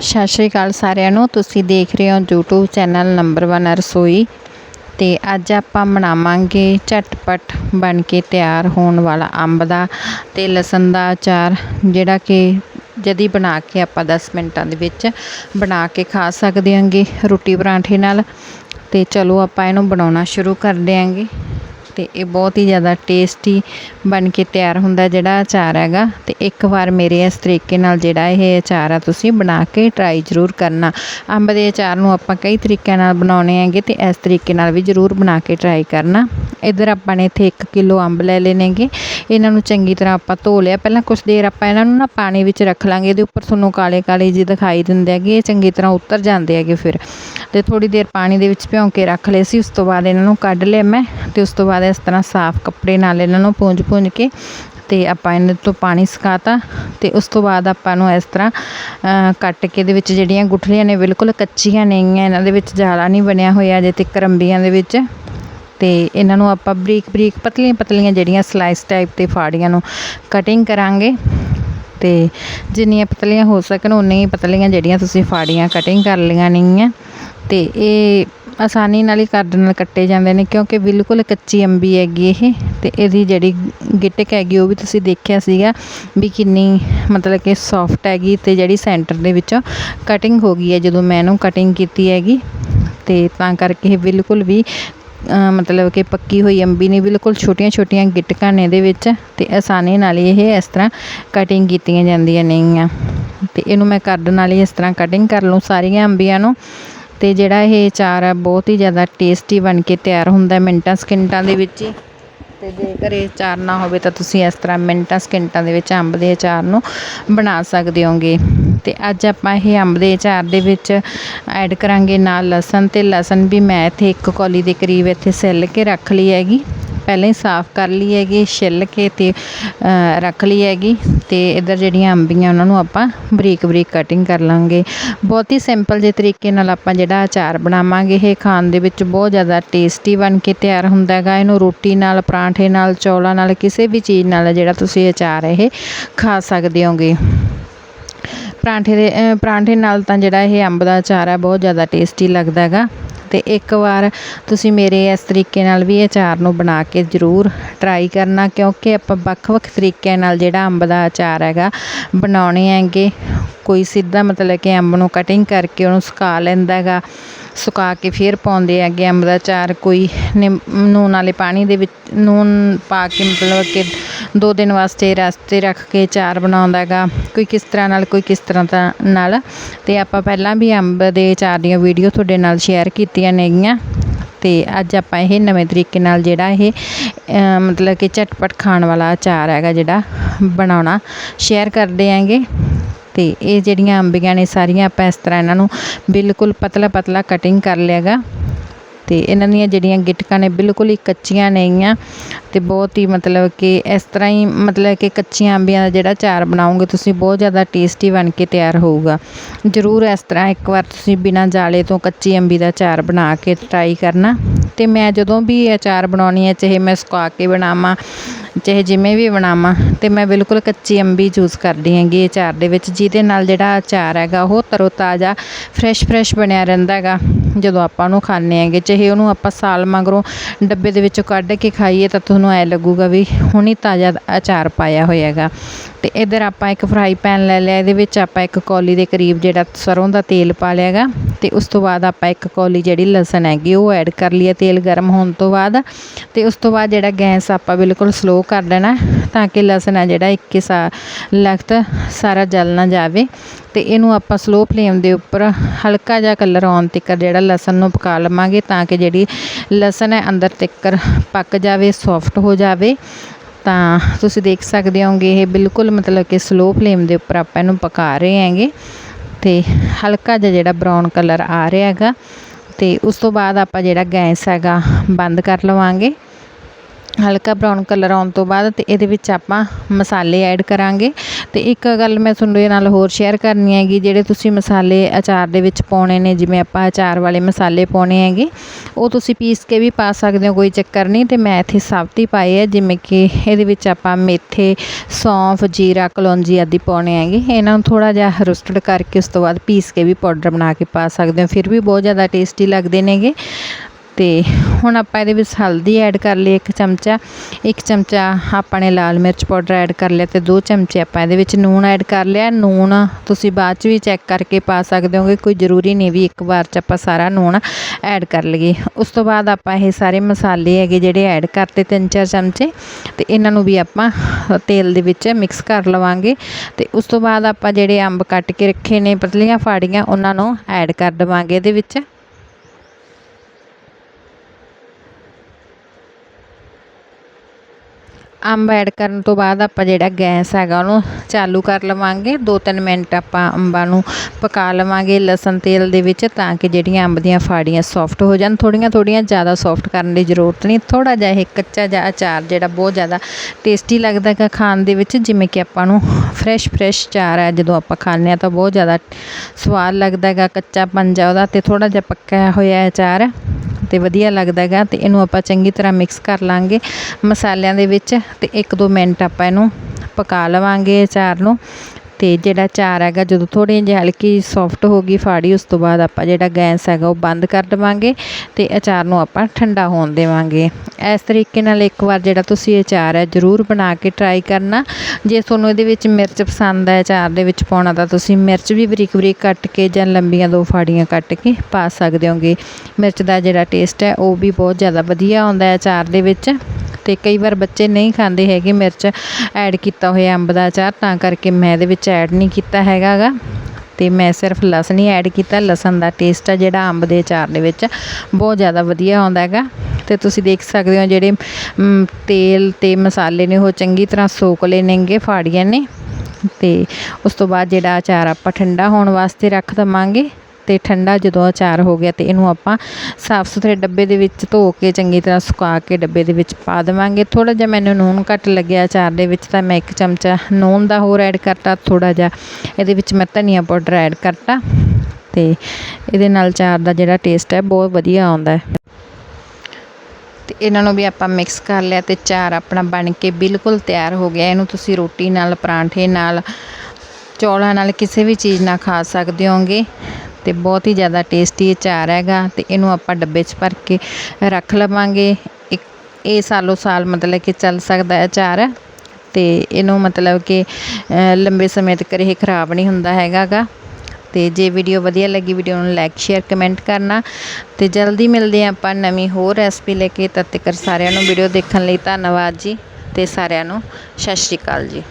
ਸਤਿ ਸ਼੍ਰੀ ਅਕਾਲ ਸਾਰਿਆਂ ਨੂੰ। ਤੁਸੀਂ ਦੇਖ ਰਹੇ ਹੋ YouTube ਚੈਨਲ ਨੰਬਰ 1 ਰਸੋਈ। ਤੇ ਅੱਜ ਆਪਾਂ ਬਣਾਵਾਂਗੇ ਝਟਪਟ ਬਣ ਕੇ ਤਿਆਰ ਹੋਣ ਵਾਲਾ ਅੰਬ ਦਾ ਤੇ ਲਸਣ ਦਾ ਅਚਾਰ, ਜਿਹੜਾ ਕਿ ਜਦੀ ਬਣਾ ਕੇ ਆਪਾਂ 10 ਮਿੰਟਾਂ ਦੇ ਵਿੱਚ ਬਣਾ ਕੇ ਖਾ ਸਕਦੇ ਹਾਂਗੇ ਰੋਟੀ ਪਰਾਂਠੇ ਨਾਲ। ਤੇ ਚਲੋ ਆਪਾਂ ਇਹਨੂੰ ਬਣਾਉਣਾ ਸ਼ੁਰੂ ਕਰ ਦਿਆਂਗੇ। ਤੇ ਇਹ ਬਹੁਤ ਹੀ ਜ਼ਿਆਦਾ ਟੇਸਟੀ ਬਣ ਕੇ ਤਿਆਰ ਹੁੰਦਾ ਜਿਹੜਾ ਅਚਾਰ ਹੈਗਾ। ਤੇ ਇੱਕ ਵਾਰ ਮੇਰੇ ਇਸ ਤਰੀਕੇ ਨਾਲ ਜਿਹੜਾ ਇਹ ਅਚਾਰ ਆ, ਤੁਸੀਂ ਬਣਾ ਕੇ ਟਰਾਈ ਜ਼ਰੂਰ ਕਰਨਾ। ਅੰਬ ਦੇ ਅਚਾਰ ਨੂੰ ਆਪਾਂ ਕਈ ਤਰੀਕਿਆਂ ਨਾਲ ਬਣਾਉਣੇ ਹੈਗੇ ਤੇ ਇਸ ਤਰੀਕੇ ਨਾਲ ਵੀ ਜ਼ਰੂਰ ਬਣਾ ਕੇ ਟਰਾਈ ਕਰਨਾ। ਇੱਧਰ ਆਪਾਂ ਨੇ ਇੱਥੇ 1 ਕਿਲੋ ਅੰਬ ਲੈ ਲੈਣੇਗੇ ਇਹਨਾਂ ਨੂੰ ਚੰਗੀ ਤਰ੍ਹਾਂ ਆਪਾਂ ਧੋ ਲਿਆ। ਪਹਿਲਾਂ ਕੁਝ ਦੇਰ ਆਪਾਂ ਇਹਨਾਂ ਨੂੰ ਨਾ ਪਾਣੀ ਵਿੱਚ ਰੱਖ ਲਾਂਗੇ, ਇਹਦੇ ਉੱਪਰ ਤੁਹਾਨੂੰ ਕਾਲੇ ਕਾਲੇ ਜਿਹੇ ਦਿਖਾਈ ਦਿੰਦੇ ਹੈਗੇ। ਇਹ ਚੰਗੀ ਤਰ੍ਹਾਂ ਉਤਰ ਜਾਂਦੇ ਹੈਗੇ ਫਿਰ। ਤੇ ਥੋੜੀ ਦੇਰ ਪਾਣੀ ਦੇ ਵਿੱਚ ਭਿਉਂ ਕੇ ਰੱਖ ਲਏ ਸੀ, ਉਸ ਤੋਂ ਬਾਅਦ ਇਹਨਾਂ ਨੂੰ ਕੱਢ ਲਿਆ ਮੈਂ। ਤੇ ਉਸ ਤੋਂ ਬਾਅਦ ਇਸ ਤਰ੍ਹਾਂ ਸਾਫ਼ ਕੱਪੜੇ ਨਾਲ ਇਹਨਾਂ ਨੂੰ ਪੂੰਝ ਪੂੰਝ ਕੇ ਤੇ ਆਪਾਂ ਇਹਨਾਂ ਤੋਂ ਪਾਣੀ ਸੁਕਾਤਾ ਤੇ ਉਸ ਤੋਂ ਬਾਅਦ ਆਪਾਂ ਨੂੰ ਇਸ ਤਰ੍ਹਾਂ ਕੱਟ ਕੇ ਇਹਦੇ ਵਿੱਚ ਜਿਹੜੀਆਂ ਗੁਠਲੀਆਂ ਨੇ ਬਿਲਕੁਲ ਕੱਚੀਆਂ ਨਹੀਂ ਨੇਗੀਆਂ, ਇਹਨਾਂ ਦੇ ਵਿੱਚ ਜਾਲਾ ਨਹੀਂ ਬਣਿਆ ਹੋਇਆ ਅਜੇ ਤੱਕ ਕਰੰਬੀਆਂ ਦੇ ਵਿੱਚ। ਤੇ ਇਹਨਾਂ ਨੂੰ ਆਪਾਂ ਬਰੀਕ ਬਰੀਕ ਪਤਲੀਆਂ ਪਤਲੀਆਂ ਜਿਹੜੀਆਂ ਸਲਾਈਸ ਟਾਈਪ ਤੇ ਫਾੜੀਆਂ ਨੂੰ ਕਟਿੰਗ ਕਰਾਂਗੇ। ਤੇ ਜਿੰਨੀਆਂ ਪਤਲੀਆਂ ਹੋ ਸਕਣ ਉਨੀਆਂ ਹੀ ਪਤਲੀਆਂ ਜਿਹੜੀਆਂ ਤੁਸੀਂ ਫਾੜੀਆਂ ਕਟਿੰਗ ਕਰ ਲਈਆਂ ਨਹੀਂ ਨੇਗੀਆਂ। ਤੇ ਇਹ ਆਸਾਨੀ ਨਾਲ ਹੀ ਕੱਦ ਨਾਲ ਕੱਟੇ ਜਾਂਦੇ ਨੇ, ਕਿਉਂਕਿ ਬਿਲਕੁਲ ਕੱਚੀ ਅੰਬੀ ਹੈਗੀ ਇਹ ਅਤੇ ਇਹਦੀ ਜਿਹੜੀ ਗਿਟਕ ਹੈਗੀ ਉਹ ਵੀ ਤੁਸੀਂ ਦੇਖਿਆ ਸੀਗਾ ਵੀ ਕਿੰਨੀ ਮਤਲਬ ਕਿ ਸੋਫਟ ਹੈਗੀ ਅਤੇ ਜਿਹੜੀ ਸੈਂਟਰ ਦੇ ਵਿੱਚੋਂ ਕਟਿੰਗ ਹੋ ਗਈ ਹੈ, ਜਦੋਂ ਮੈਂ ਇਹਨੂੰ ਕਟਿੰਗ ਕੀਤੀ ਹੈਗੀ। ਅਤੇ ਤਾਂ ਕਰਕੇ ਇਹ ਬਿਲਕੁਲ ਵੀ ਮਤਲਬ ਕਿ ਪੱਕੀ ਹੋਈ ਅੰਬੀ ਨਹੀਂ, ਬਿਲਕੁਲ ਛੋਟੀਆਂ ਛੋਟੀਆਂ ਗਿਟਕਾਂ ਨੇ ਇਹਦੇ ਵਿੱਚ ਅਤੇ ਆਸਾਨੀ ਨਾਲ ਹੀ ਇਹ ਇਸ ਤਰ੍ਹਾਂ ਕਟਿੰਗ ਕੀਤੀਆਂ ਜਾਂਦੀਆਂ ਨੇਗੀਆਂ। ਅਤੇ ਇਹਨੂੰ ਮੈਂ ਕੱਢ ਨਾਲ ਹੀ ਇਸ ਤਰ੍ਹਾਂ ਕਟਿੰਗ ਕਰ ਲੂੰ ਸਾਰੀਆਂ ਅੰਬੀਆਂ ਨੂੰ। ਤੇ ਜਿਹੜਾ ਇਹ ਅਚਾਰ ਹੈ ਬਹੁਤ ਹੀ ਜ਼ਿਆਦਾ ਟੇਸਟੀ ਬਣ ਕੇ ਤਿਆਰ ਹੁੰਦਾ ਮਿੰਟਾਂ ਸਕਿੰਟਾਂ ਦੇ ਵਿੱਚ ਹੀ। ਤੇ ਜੇ ਘਰੇ ਅਚਾਰ ਨਾ ਹੋਵੇ ਤਾਂ ਤੁਸੀਂ ਇਸ ਤਰ੍ਹਾਂ ਮਿੰਟਾਂ ਸਕਿੰਟਾਂ ਦੇ ਵਿੱਚ ਅੰਬ ਦੇ ਅਚਾਰ ਨੂੰ ਬਣਾ ਸਕਦੇ ਹੋਗੇ। ਤੇ ਅੱਜ ਆਪਾਂ ਇਹ ਅੰਬ ਦੇ ਅਚਾਰ ਦੇ ਵਿੱਚ ਐਡ ਕਰਾਂਗੇ ਨਾਲ ਲਸਣ, ਤੇ ਲਸਣ ਵੀ ਮੈਂ ਇੱਥੇ ਇੱਕ ਕੌਲੀ ਦੇ ਕਰੀਬ ਇੱਥੇ ਸਿੱਲ ਕੇ ਰੱਖ ਲਈ ਹੈਗੀ। ਪਹਿਲਾਂ ਹੀ ਸਾਫ਼ ਕਰ ਲਈ ਹੈਗੀ, ਛਿੱਲ ਕੇ ਤੇ ਰੱਖ ਲਈ ਹੈਗੀ ਤੇ ਇਧਰ ਜਿਹੜੀਆਂ ਅੰਬੀਆਂ ਉਹਨਾਂ ਨੂੰ ਆਪਾਂ ਬਰੀਕ ਬਰੀਕ ਕਟਿੰਗ ਕਰ ਲਾਂਗੇ। ਬਹੁਤ ਹੀ ਸਿੰਪਲ ਜੇ ਤਰੀਕੇ ਨਾਲ ਆਪਾਂ ਜਿਹੜਾ ਅਚਾਰ ਬਣਾਵਾਂਗੇ, ਇਹ ਖਾਣ ਦੇ ਵਿੱਚ ਬਹੁਤ ਜ਼ਿਆਦਾ ਟੇਸਟੀ ਬਣ ਕੇ ਤਿਆਰ ਹੁੰਦਾ ਹੈਗਾ। ਇਹਨੂੰ ਰੋਟੀ ਨਾਲ, ਪਰਾਂਠੇ ਨਾਲ, ਚੌਲਾਂ ਨਾਲ, ਕਿਸੇ ਵੀ ਚੀਜ਼ ਨਾਲ ਜਿਹੜਾ ਤੁਸੀਂ ਅਚਾਰ ਇਹ ਖਾ ਸਕਦੇ ਹੋਗੇ। ਪਰਾਂਠੇ ਦੇ ਪਰਾਂਠੇ ਨਾਲ ਤਾਂ ਜਿਹੜਾ ਇਹ ਅੰਬ ਦਾ ਅਚਾਰ ਹੈ, ਬਹੁਤ ਜ਼ਿਆਦਾ ਟੇਸਟੀ ਲੱਗਦਾ ਹੈਗਾ। ਤੇ ਇੱਕ ਵਾਰ ਤੁਸੀਂ ਮੇਰੇ ਇਸ ਤਰੀਕੇ ਨਾਲ ਵੀ ਅਚਾਰ ਨੂੰ ਬਣਾ ਕੇ ਜ਼ਰੂਰ ਟਰਾਈ ਕਰਨਾ, ਕਿਉਂਕਿ ਆਪਾਂ ਵੱਖ-ਵੱਖ ਤਰੀਕਿਆਂ ਨਾਲ ਜਿਹੜਾ ਅੰਬ ਦਾ ਅਚਾਰ ਹੈਗਾ ਬਣਾਉਣੇ ਹੈਗੇ ਕੋਈ ਸਿੱਧਾ ਮਤਲਬ ਕਿ ਅੰਬ ਨੂੰ ਕਟਿੰਗ ਕਰਕੇ ਉਹਨੂੰ ਸੁਕਾ ਲੈਂਦਾ ਹੈਗਾ। ਸੁਕਾ ਕੇ ਫਿਰ ਪਾਉਂਦੇ ਹੈਗੇ ਅੰਬ ਦਾ ਅਚਾਰ। ਕੋਈ ਨਿੰਮ, ਨੂਣ ਵਾਲੇ ਪਾਣੀ ਦੇ ਵਿੱਚ, ਨੂਣ ਪਾ ਕੇ ਮਤਲਬ ਕਿ ਦੋ ਦਿਨ ਵਾਸਤੇ ਰੈਸਟ 'ਤੇ ਰੱਖ ਕੇ ਅਚਾਰ ਬਣਾਉਂਦਾ ਹੈਗਾ। ਕੋਈ ਕਿਸ ਤਰ੍ਹਾਂ ਨਾਲ, ਕੋਈ ਕਿਸ ਤਰ੍ਹਾਂ ਦਾ ਨਾਲ। ਅਤੇ ਆਪਾਂ ਪਹਿਲਾਂ ਵੀ ਅੰਬ ਦੇ ਅਚਾਰ ਦੀਆਂ ਵੀਡੀਓ ਤੁਹਾਡੇ ਨਾਲ ਸ਼ੇਅਰ ਕੀਤੀਆਂ ਨੇਗੀਆਂ। ਅਤੇ ਅੱਜ ਆਪਾਂ ਇਹ ਨਵੇਂ ਤਰੀਕੇ ਨਾਲ ਜਿਹੜਾ ਇਹ ਮਤਲਬ ਕਿ ਝਟਪਟ ਖਾਣ ਵਾਲਾ ਅਚਾਰ ਹੈਗਾ ਜਿਹੜਾ ਬਣਾਉਣਾ। ਸ਼ੇਅਰ ਕਰਦੇ ਆਂਗੇ ਅਤੇ ਇਹ ਜਿਹੜੀਆਂ ਅੰਬੀਆਂ ਨੇ ਸਾਰੀਆਂ ਆਪਾਂ ਇਸ ਤਰ੍ਹਾਂ ਇਹਨਾਂ ਨੂੰ ਬਿਲਕੁਲ ਪਤਲਾ ਪਤਲਾ ਕਟਿੰਗ ਕਰ ਲਿਆ ਗਾ ਅਤੇ ਇਹਨਾਂ ਦੀਆਂ ਜਿਹੜੀਆਂ ਗਿਟਕਾਂ ਨੇ ਬਿਲਕੁਲ ਹੀ ਕੱਚੀਆਂ ਨੇਗੀਆਂ ਅਤੇ ਬਹੁਤ ਹੀ ਮਤਲਬ ਕਿ ਇਸ ਤਰ੍ਹਾਂ ਹੀ ਮਤਲਬ ਕਿ ਕੱਚੀਆਂ ਅੰਬੀਆਂ ਦਾ ਜਿਹੜਾ ਅਚਾਰ ਬਣਾਓਗੇ ਤੁਸੀਂ ਬਹੁਤ ਜ਼ਿਆਦਾ ਟੇਸਟੀ ਬਣ ਕੇ ਤਿਆਰ ਹੋਊਗਾ। ਜ਼ਰੂਰ ਇਸ ਤਰ੍ਹਾਂ ਇੱਕ ਵਾਰ ਤੁਸੀਂ ਬਿਨਾਂ ਜਾਲੇ ਤੋਂ ਕੱਚੀ ਅੰਬੀ ਦਾ ਅਚਾਰ ਬਣਾ ਕੇ ਟਰਾਈ ਕਰਨਾ ਅਤੇ ਮੈਂ ਜਦੋਂ ਵੀ ਅਚਾਰ ਬਣਾਉਣੀ ਹੈ, ਚਾਹੇ ਮੈਂ ਸੁਕਾ ਕੇ ਬਣਾਵਾਂ, ਚਾਹੇ ਜਿਵੇਂ ਵੀ ਬਣਾਵਾਂ ਅਤੇ ਮੈਂ ਬਿਲਕੁਲ ਕੱਚੀ ਅੰਬੀ ਯੂਜ਼ ਕਰਦੀ ਹੈਗੀ ਇਹ ਅਚਾਰ ਦੇ ਵਿੱਚ ਜਿਹਦੇ ਨਾਲ ਜਿਹੜਾ ਅਚਾਰ ਹੈਗਾ ਉਹ ਤਰੋ ਤਾਜ਼ਾ ਫਰੈਸ਼ ਫਰੈਸ਼ ਬਣਿਆ ਰਹਿੰਦਾ ਹੈਗਾ। ਜਦੋਂ ਆਪਾਂ ਉਹਨੂੰ ਖਾਂਦੇ ਹੈਗੇ, ਚਾਹੇ ਉਹਨੂੰ ਆਪਾਂ ਸਾਲ ਮਗਰੋਂ ਡੱਬੇ ਦੇ ਵਿੱਚੋਂ ਕੱਢ ਕੇ ਖਾਈਏ ਤਾਂ ਤੁਹਾਨੂੰ ਐਂ ਲੱਗੂਗਾ ਵੀ ਹੁਣੀ ਤਾਜ਼ਾ ਅਚਾਰ ਪਾਇਆ ਹੋਇਆ ਹੈਗਾ। ਤੇ ਇਧਰ ਆਪਾਂ ਇੱਕ ਫਰਾਈ ਪੈਨ ਲੈ ਲਿਆ, ਇਹਦੇ ਵਿੱਚ ਆਪਾਂ ਇੱਕ ਕੌਲੀ ਦੇ ਕਰੀਬ ਜਿਹੜਾ ਸਰੋਂ ਦਾ ਤੇਲ ਪਾ ਲਿਆ ਹੈਗਾ ਤੇ ਉਸ ਤੋਂ ਬਾਅਦ ਆਪਾਂ ਇੱਕ ਕੌਲੀ ਜਿਹੜੀ ਲਸਣ ਹੈਗੀ ਉਹ ਐਡ ਕਰ ਲਈ ਹੈ ਤੇਲ ਗਰਮ ਹੋਣ ਤੋਂ ਬਾਅਦ ਤੇ ਉਸ ਤੋਂ ਬਾਅਦ ਜਿਹੜਾ ਗੈਸ ਆਪਾਂ ਬਿਲਕੁਲ ਸਲੋ ਕਰ ਦੇਣਾ ਤਾਂ ਕਿ ਲਸਣ ਹੈ ਜਿਹੜਾ ਇੱਕੇ ਸਾ, ਲਖਤ ਸਾਰਾ ਜਲ ਨਾ ਜਾਵੇ ਤੇ ਇਹਨੂੰ ਆਪਾਂ ਸਲੋ ਫਲੇਮ ਦੇ ਉੱਪਰ ਹਲਕਾ ਜਿਹਾ ਕਲਰ ਆਉਣ ਤੱਕ ਜਿਹੜਾ ਲਸਣ ਨੂੰ ਪਕਾ ਲਵਾਂਗੇ ਤਾਂ ਕਿ ਜਿਹੜੀ ਲਸਣ ਹੈ ਅੰਦਰ ਤੱਕ ਪੱਕ ਜਾਵੇ ਸੌਫਟ ਹੋ ਜਾਵੇ ਤਾਂ ਤੁਸੀਂ ਦੇਖ ਸਕਦੇ ਹੋਗੇ ਇਹ ਬਿਲਕੁਲ ਮਤਲਬ ਕਿ ਸਲੋ ਫਲੇਮ ਦੇ ਉੱਪਰ ਆਪਾਂ ਇਹਨੂੰ ਪਕਾ ਰਹੇ ਹੈਗੇ। ਤੇ ਹਲਕਾ ਜਿਹਾ ਜਿਹੜਾ ਬਰਾਊਨ ਕਲਰ ਆ ਰਿਹਾ ਹੈਗਾ। ਤੇ ਉਸ ਤੋਂ ਬਾਅਦ ਆਪਾਂ ਜਿਹੜਾ ਗੈਸ ਹੈਗਾ ਬੰਦ ਕਰ ਲਵਾਂਗੇ। ਹਲਕਾ ਬਰਾਊਨ ਕਲਰ ਆਉਣ ਤੋਂ ਬਾਅਦ ਅਤੇ ਇਹਦੇ ਵਿੱਚ ਆਪਾਂ ਮਸਾਲੇ ਐਡ ਕਰਾਂਗੇ। ਅਤੇ ਇੱਕ ਗੱਲ ਮੈਂ ਤੁਹਾਡੇ ਨਾਲ ਹੋਰ ਸ਼ੇਅਰ ਕਰਨੀ ਹੈਗੀ, ਜਿਹੜੇ ਤੁਸੀਂ ਮਸਾਲੇ ਅਚਾਰ ਦੇ ਵਿੱਚ ਪਾਉਣੇ ਨੇ, ਜਿਵੇਂ ਆਪਾਂ ਅਚਾਰ ਵਾਲੇ ਮਸਾਲੇ ਪਾਉਣੇ ਹੈਗੇ, ਉਹ ਤੁਸੀਂ ਪੀਸ ਕੇ ਵੀ ਪਾ ਸਕਦੇ ਹੋ, ਕੋਈ ਚੱਕਰ ਨਹੀਂ। ਅਤੇ ਮੈਂ ਇੱਥੇ ਸਾਬਤੀ ਪਾਏ ਹੈ ਜਿਵੇਂ ਕਿ ਇਹਦੇ ਵਿੱਚ ਆਪਾਂ ਮੇਥੇ, ਸੌਂਫ, ਜੀਰਾ, ਕਲੌਂਜੀ ਆਦਿ ਪਾਉਣੇ ਹੈਗੇ। ਇਹਨਾਂ ਨੂੰ ਥੋੜ੍ਹਾ ਜਿਹਾ ਰੋਸਟਡ ਕਰਕੇ ਉਸ ਤੋਂ ਬਾਅਦ ਪੀਸ ਕੇ ਵੀ ਪਾਊਡਰ ਬਣਾ ਕੇ ਪਾ ਸਕਦੇ ਹੋ। ਫਿਰ ਵੀ ਬਹੁਤ ਜ਼ਿਆਦਾ ਟੇਸਟੀ ਲੱਗਦੇ ਨੇਗੇ। ਤੇ ਹੁਣ ਆਪਾਂ ਇਹਦੇ ਵਿੱਚ ਹਲਦੀ ਐਡ ਕਰ ਲਈ ਇੱਕ ਚਮਚਾ। ਇੱਕ ਚਮਚਾ ਆਪਾਂ ਨੇ ਲਾਲ ਮਿਰਚ ਪਾਊਡਰ ਐਡ ਕਰ ਲਿਆ ਤੇ ਦੋ ਚਮਚੇ ਆਪਾਂ ਇਹਦੇ ਵਿੱਚ ਨੂਣ ਐਡ ਕਰ ਲਿਆ। ਨੂਣ ਤੁਸੀਂ ਬਾਅਦ ਚ ਵੀ ਚੈੱਕ ਕਰਕੇ ਪਾ ਸਕਦੇ ਹੋਗੇ, ਕੋਈ ਜ਼ਰੂਰੀ ਨਹੀਂ ਵੀ ਇੱਕ ਵਾਰ ਚ ਆਪਾਂ ਸਾਰਾ ਨੂਣ ਐਡ ਕਰ ਲਈਏ। ਉਸ ਤੋਂ ਬਾਅਦ ਆਪਾਂ ਇਹ ਸਾਰੇ ਮਸਾਲੇ ਹੈਗੇ ਜਿਹੜੇ ਐਡ ਕਰਤੇ ਤਿੰਨ ਚਾਰ ਚਮਚੇ, ਤੇ ਇਹਨਾਂ ਨੂੰ ਵੀ ਆਪਾਂ ਤੇਲ ਦੇ ਵਿੱਚ ਮਿਕਸ ਕਰ ਲਵਾਂਗੇ। ਤੇ ਉਸ ਤੋਂ ਬਾਅਦ ਆਪਾਂ ਜਿਹੜੇ ਅੰਬ ਕੱਟ ਕੇ ਰੱਖੇ ਨੇ, ਪਤਲੀਆਂ ਫਾੜੀਆਂ, ਉਹਨਾਂ ਨੂੰ ਐਡ ਕਰ ਦੇਵਾਂਗੇ ਇਹਦੇ ਵਿੱਚ। ਅੰਬ ਐਡ ਕਰਨ ਤੋਂ ਬਾਅਦ ਆਪਾਂ ਜਿਹੜਾ ਗੈਸ ਹੈਗਾ ਉਹਨੂੰ ਚਾਲੂ ਕਰ ਲਵਾਂਗੇ। 2-3 ਮਿੰਟ ਆਪਾਂ ਅੰਬਾਂ ਨੂੰ ਪਕਾ ਲਵਾਂਗੇ ਲਸਣ ਤੇਲ ਦੇ ਵਿੱਚ ਤਾਂ ਕਿ ਜਿਹੜੀਆਂ ਅੰਬ ਦੀਆਂ ਫਾੜੀਆਂ ਸੌਫਟ ਹੋ ਜਾਣ। ਥੋੜੀਆਂ ਥੋੜੀਆਂ ਜ਼ਿਆਦਾ ਸੌਫਟ ਕਰਨ ਦੀ ਜ਼ਰੂਰਤ ਨਹੀਂ। ਥੋੜਾ ਜਿਹਾ ਇਹ ਕੱਚਾ ਜਿਹਾ ਅਚਾਰ ਜਿਹੜਾ ਬਹੁਤ ਜ਼ਿਆਦਾ ਟੇਸਟੀ ਲੱਗਦਾ ਹੈਗਾ ਖਾਣ ਦੇ ਵਿੱਚ, ਜਿਵੇਂ ਕਿ ਆਪਾਂ ਨੂੰ ਫਰੈਸ਼ ਫਰੈਸ਼ ਚਾਰ ਹੈ, ਜਦੋਂ ਆਪਾਂ ਖਾਂਦੇ ਆ ਤਾਂ ਬਹੁਤ ਜ਼ਿਆਦਾ ਸਵਾਦ ਲੱਗਦਾ ਹੈਗਾ। ਕੱਚਾ ਪੰਜਾ ਉਹਦਾ ਤੇ ਥੋੜਾ ਜਿਹਾ ਪੱਕਿਆ ਹੋਇਆ ਅਚਾਰ। ਤੇ ਵਧੀਆ ਲੱਗਦਾ ਹੈਗਾ ਤੇ ਇਹਨੂੰ ਆਪਾਂ ਚੰਗੀ ਤਰ੍ਹਾਂ ਮਿਕਸ ਕਰ ਲਾਂਗੇ ਮਸਾਲਿਆਂ ਦੇ ਵਿੱਚ ਤੇ 1-2 ਮਿੰਟ ਆਪਾਂ ਇਹਨੂੰ ਪਕਾ ਲਵਾਂਗੇ ਅਚਾਰ ਨੂੰ। ਤੇ ਜਿਹੜਾ ਅਚਾਰ ਹੈਗਾ, ਜਦੋਂ ਥੋੜੀ ਜਿਹੀ ਹਲਕੀ ਸੌਫਟ ਹੋ ਗਈ ਫਾੜੀ, ਉਸ ਤੋਂ ਬਾਅਦ ਆਪਾਂ ਜਿਹੜਾ ਗੈਸ ਹੈਗਾ ਉਹ ਬੰਦ ਕਰ ਦੇਵਾਂਗੇ ਤੇ ਅਚਾਰ ਨੂੰ ਆਪਾਂ ਠੰਡਾ ਹੋਣ ਦੇਵਾਂਗੇ। ਇਸ ਤਰੀਕੇ ਨਾਲ ਇੱਕ ਵਾਰ ਜਿਹੜਾ ਤੁਸੀਂ ਅਚਾਰ ਹੈ, ਜ਼ਰੂਰ ਬਣਾ ਕੇ ਟਰਾਈ ਕਰਨਾ। ਜੇ ਤੁਹਾਨੂੰ ਇਹਦੇ ਵਿੱਚ ਮਿਰਚ ਪਸੰਦ ਹੈ, ਅਚਾਰ ਦੇ ਵਿੱਚ ਪਾਉਣਾ, ਤਾਂ ਤੁਸੀਂ ਮਿਰਚ ਵੀ ਬਰੀਕ ਬਰੀਕ ਕੱਟ ਕੇ ਜਾਂ ਲੰਬੀਆਂ ਦੋ ਫਾੜੀਆਂ ਕੱਟ ਕੇ ਪਾ ਸਕਦੇ ਹੋਗੇ। ਮਿਰਚ ਦਾ ਜਿਹੜਾ ਟੇਸਟ ਹੈ, ਉਹ ਵੀ ਬਹੁਤ ਜ਼ਿਆਦਾ ਵਧੀਆ ਆਉਂਦਾ ਹੈ ਅਚਾਰ ਦੇ ਵਿੱਚ। ਤੇ ਕਈ ਵਾਰ ਬੱਚੇ ਨਹੀਂ ਖਾਂਦੇ ਹੈਗੇ ਮਿਰਚ ਐਡ ਕੀਤਾ ਹੋਇਆ ਅੰਬ ਦਾ ਅਚਾਰ, ਤਾਂ ਕਰਕੇ ਮੈਂ ਇਹਦੇ ਵਿੱਚ ਐਡ ਨਹੀਂ ਕੀਤਾ ਹੈਗਾਗਾ। ਤੇ ਮੈਂ ਸਿਰਫ ਲਸਣ ਹੀ ਐਡ ਕੀਤਾ, ਲਸਣ ਦਾ ਟੇਸਟ ਆ ਜਿਹੜਾ ਅੰਬ ਦੇ ਅਚਾਰ ਦੇ ਵਿੱਚ, ਬਹੁਤ ਜ਼ਿਆਦਾ ਵਧੀਆ ਆਉਂਦਾ ਹੈਗਾ। ਤੇ ਤੁਸੀਂ ਦੇਖ ਸਕਦੇ ਹੋ ਜਿਹੜੇ ਤੇਲ ਤੇ ਮਸਾਲੇ ਨੇ, ਉਹ ਚੰਗੀ ਤਰ੍ਹਾਂ ਸੋਕ ਲਏ ਨੇਗੇ, ਫਾੜੀਆਂ ਨੇ। ਤੇ ਉਸ ਤੋਂ ਬਾਅਦ ਜਿਹੜਾ ਅਚਾਰ ਆਪਾਂ ਠੰਡਾ ਹੋਣ ਵਾਸਤੇ ਰੱਖ ਦਵਾਂਗੇ। ਤੇ ਠੰਡਾ ਜਦੋਂ ਅਚਾਰ ਹੋ ਗਿਆ ਤੇ ਇਹਨੂੰ ਆਪਾਂ ਸਾਫ਼ ਸੁਥਰੇ ਡੱਬੇ ਦੇ ਵਿੱਚ ਧੋ ਕੇ ਚੰਗੀ ਤਰ੍ਹਾਂ ਸੁਕਾ ਕੇ ਡੱਬੇ ਦੇ ਵਿੱਚ ਪਾ ਦੇਵਾਂਗੇ। ਥੋੜਾ ਜਿਹਾ ਮੈਨੂੰ ਨੂਨ ਘੱਟ ਲੱਗਿਆ ਅਚਾਰ ਦੇ ਵਿੱਚ ਤਾਂ ਮੈਂ ਇੱਕ ਚਮਚਾ ਨੂਨ ਦਾ ਹੋਰ ਐਡ ਕਰਤਾ ਥੋੜਾ ਜਿਹਾ ਇਹਦੇ ਵਿੱਚ ਮੈਂ ਧਨੀਆ ਪਾਊਡਰ ਐਡ ਕਰਤਾ ਤੇ ਇਹਦੇ ਨਾਲ ਚਾਰ ਦਾ ਜਿਹੜਾ ਟੇਸਟ ਹੈ ਬਹੁਤ ਵਧੀਆ ਆਉਂਦਾ ਹੈ। ਤੇ ਇਹਨਾਂ ਨੂੰ ਵੀ ਆਪਾਂ ਮਿਕਸ ਕਰ ਲਿਆ ਤੇ ਚਾਰ ਆਪਣਾ ਬਣ ਕੇ ਬਿਲਕੁਲ ਤਿਆਰ ਹੋ ਗਿਆ। ਇਹਨੂੰ ਤੁਸੀਂ ਰੋਟੀ ਨਾਲ, ਪਰਾਂਠੇ ਨਾਲ, ਚੌਲਾਂ ਨਾਲ ਕਿਸੇ ਵੀ ਚੀਜ਼ ਨਾਲ ਖਾ ਸਕਦੇ ਹੋਗੇ। ਤੇ ਬਹੁਤ ਹੀ ਜ਼ਿਆਦਾ ਟੇਸਟੀ ਅਚਾਰ ਹੈਗਾ ਤੇ ਇਹਨੂੰ ਆਪਾਂ ਡੱਬੇ 'ਚ ਭਰ ਕੇ ਰੱਖ ਲਵਾਂਗੇ। ਇੱਕ ਇਹ ਸਾਲੋ ਸਾਲ ਮਤਲਬ ਕਿ ਚੱਲ ਸਕਦਾ ਅਚਾਰ ਤੇ ਇਹਨੂੰ ਮਤਲਬ ਕਿ ਲੰਬੇ ਸਮੇਂ ਤੱਕ ਇਹ ਖਰਾਬ ਨਹੀਂ ਹੁੰਦਾ ਹੈਗਾਗਾ। ਤੇ ਜੇ ਵੀਡੀਓ ਵਧੀਆ ਲੱਗੀ ਵੀਡੀਓ ਨੂੰ ਲਾਈਕ ਸ਼ੇਅਰ ਕਮੈਂਟ ਕਰਨਾ ਤੇ ਜਲਦੀ ਮਿਲਦੇ ਆਂ ਆਪਾਂ ਨਵੀਂ ਹੋਰ ਰੈਸਪੀ ਲੈ ਕੇ। ਤਦ ਤੱਕ ਸਾਰਿਆਂ ਨੂੰ ਵੀਡੀਓ ਦੇਖਣ ਲਈ ਧੰਨਵਾਦ ਜੀ ਤੇ ਸਾਰਿਆਂ ਨੂੰ ਸਤਿ ਸ਼੍ਰੀ ਅਕਾਲ ਜੀ।